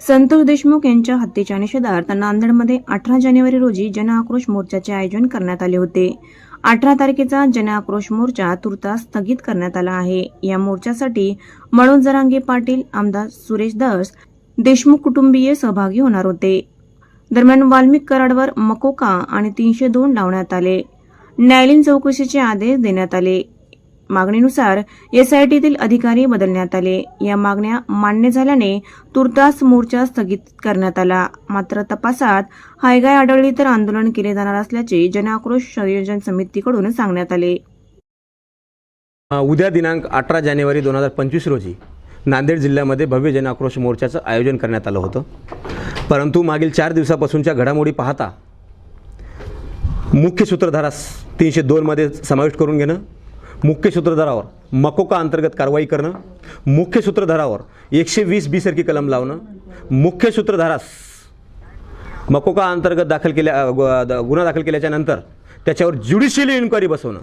संतोष देशमुख यांच्या हत्येच्या निषेधार्थ नांदेडमध्ये अठरा जानेवारी रोजी जनआक्रोश मोर्चाचे आयोजन करण्यात आले होते. अठरा तारखेचा जनआक्रोश मोर्चा तुर्तास स्थगित करण्यात आला आहे. या मोर्चासाठी मनोज जरांगे पाटील आमदार सुरेश दस देशमुख कुटुंबीय सहभागी होणार होते. दरम्यान वाल्मिक कराडवर मकोका आणि तीनशे दोन लावण्यात आले. न्यायालयीन चौकशीचे आदेश देण्यात आले. मागणीनुसार एसआयटीतील अधिकारी बदलण्यात आले. या मागण्या मान्य झाल्याने तुर्तास मोर्चा स्थगित करण्यात आला. मात्र तपासात हायगाय आढळली तर आंदोलन केले जाणार असल्याचे जनआक्रोश संयोजन समितीकडून सांगण्यात आले. उद्या दिनांक अठरा जानेवारी दोन हजार पंचवीस रोजी नांदेड जिल्ह्यामध्ये भव्य जनआक्रोश मोर्चाचं आयोजन करण्यात आलं होतं. परंतु मागील चार दिवसापासूनच्या घडामोडी पाहता मुख्य सूत्रधारास तीनशे दोनमध्ये समाविष्ट करून घेणं मुख्य सूत्रधारावर मकोका अंतर्गत कारवाई करणं मुख्य सूत्रधारावर एकशे वीस बी सारखी कलम लावणं मुख्य सूत्रधारास मकोका अंतर्गत दाखल केल्या गुन्हा दाखल केल्याच्यानंतर त्याच्यावर ज्युडिशियली इन्क्वायरी बसवणं.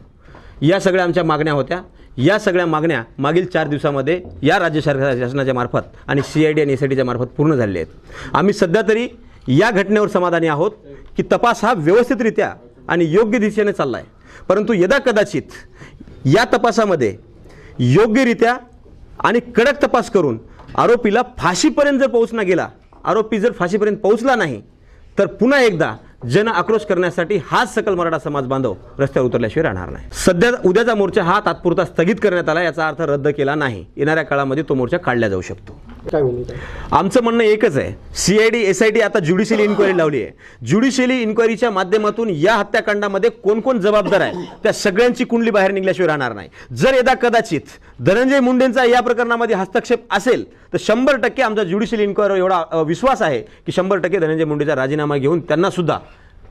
या सगळ्या आमच्या मागण्या होत्या. या सगळ्या मागण्या मागील चार दिवसामध्ये या राज्य सरकार शासनाच्या मार्फत आणि सी आय डी आणि एस आय डीच्या मार्फत पूर्ण झालेले आहेत. आम्ही सध्या तरी या घटनेवर समाधानी आहोत की तपास हा व्यवस्थितरित्या आणि योग्य दिशेने चालला आहे परंतु यदा कदाचित या तपासामध्ये योग्यरित्या आणि कडक तपास करून आरोपीला फाशीपर्यंत जर पोहोचला गेला आरोपी जर फाशीपर्यंत पोहोचला नाही तर पुन्हा एकदा जन आक्रोश करण्यासाठी हाच सकल मराठा समाज बांधव रस्त्यावर उतरल्याशिवाय राहणार नाही. सध्या उद्याचा मोर्चा हा तात्पुरता स्थगित करण्यात आला याचा अर्थ रद्द केला नाही. येणाऱ्या काळामध्ये तो मोर्चा काढला जाऊ शकतो. काय भूमिका? आमचं म्हणणं एकच आहे. C I D S I T आता ज्युडिशियली इन्क्वायरी लावली आहे. ज्युडिशियली इन्क्वायरीच्या माध्यमातून या हत्याकांडामध्ये कोण कोण जबाबदार आहे? त्या सगळ्यांची कुंडली बाहेर निघल्याशिवाय राहणार नाही. जर यदा कदाचित धनंजय मुंडेंचा या प्रकरणामध्ये हस्तक्षेप असेल तर शंभर टक्के आमचा ज्युडिशियल इन्क्वायरी एवढा विश्वास आहे की शंभर टक्के धनंजय मुंडेचा राजीनामा घेऊन त्यांना सुद्धा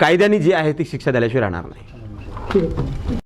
कायद्याने जी आहे ती शिक्षा द्यायल्याशिवाय राहणार नाही.